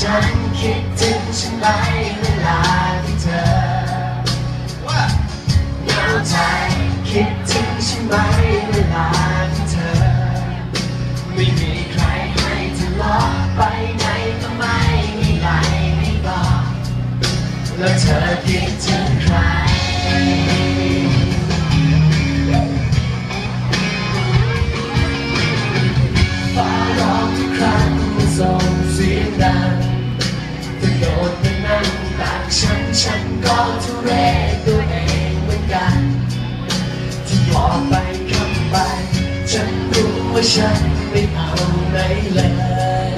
ฉันคิดถึงฉันไหมเวลาที่เธอเหงาใจคิดถึงฉันไหมเวลาที่เธอ ไม่มีใครให้ทะเลาะไปไหนก็ไม่มีไหลไม่บอกแล้วเธอคิดถึงใคร ก็ทุเรศตัวเองเหมือนกัน ที่บอกไปคำไป ฉันรู้ว่าฉันไม่เอาไหนเลย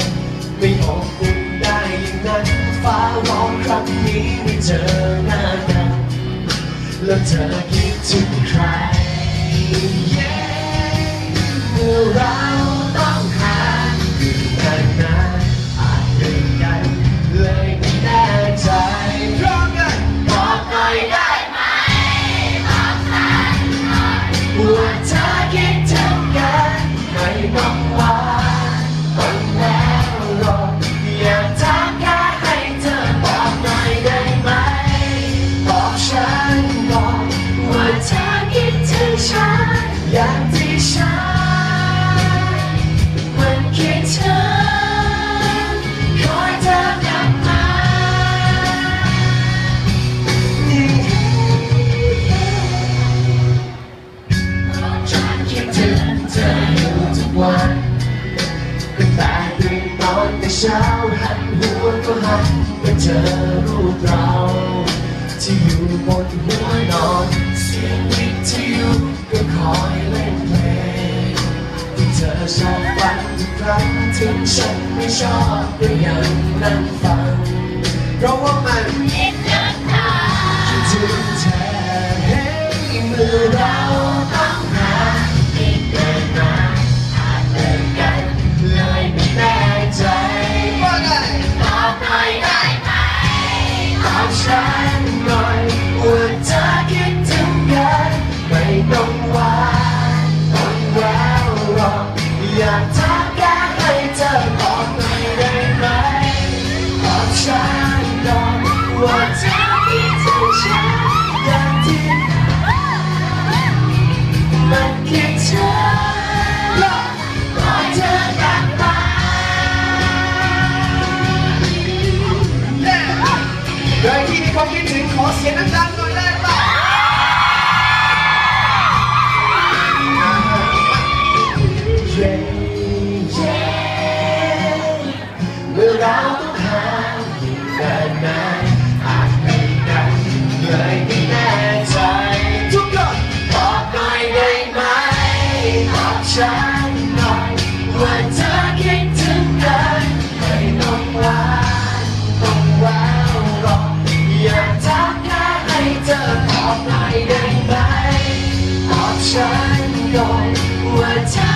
ไม่อบอุ่นได้อย่างนั้น ฟ้าร้องครั้งนี้ไม่เจอหน้ากัน แล้วเธอคิดถึงใคร Yeah เมื่อเร เช้าหันหัวก็หันมาเจอรูปเรา ที่อยู่บนหัวนอนเสียงวิทยุก็คอยเล่นเพลงที่เธอชอบฟังทุกครั้งถึงฉันไม่ชอบก็ยังนั่งฟัง เพราะว่ามันคิดถึงเธอให้เมื่อ หวานต้องแววหรอกอยากถามแค่ให้เธอบอกหน่อยได้ไหมบอกฉันหน่อยว่าเธอคิดถึงฉันอย่างที่มันคิดถึงขอเธอกลับมา โดยที่มีความคิดถึงขอเสียงดังๆ ก่อนว่าเธอ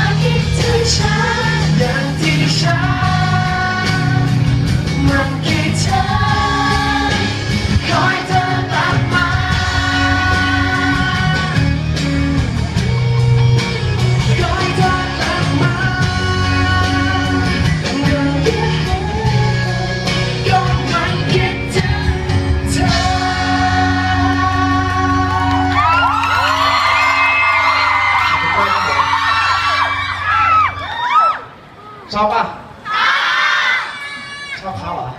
ชอบป่ะชอบเขาเหรอ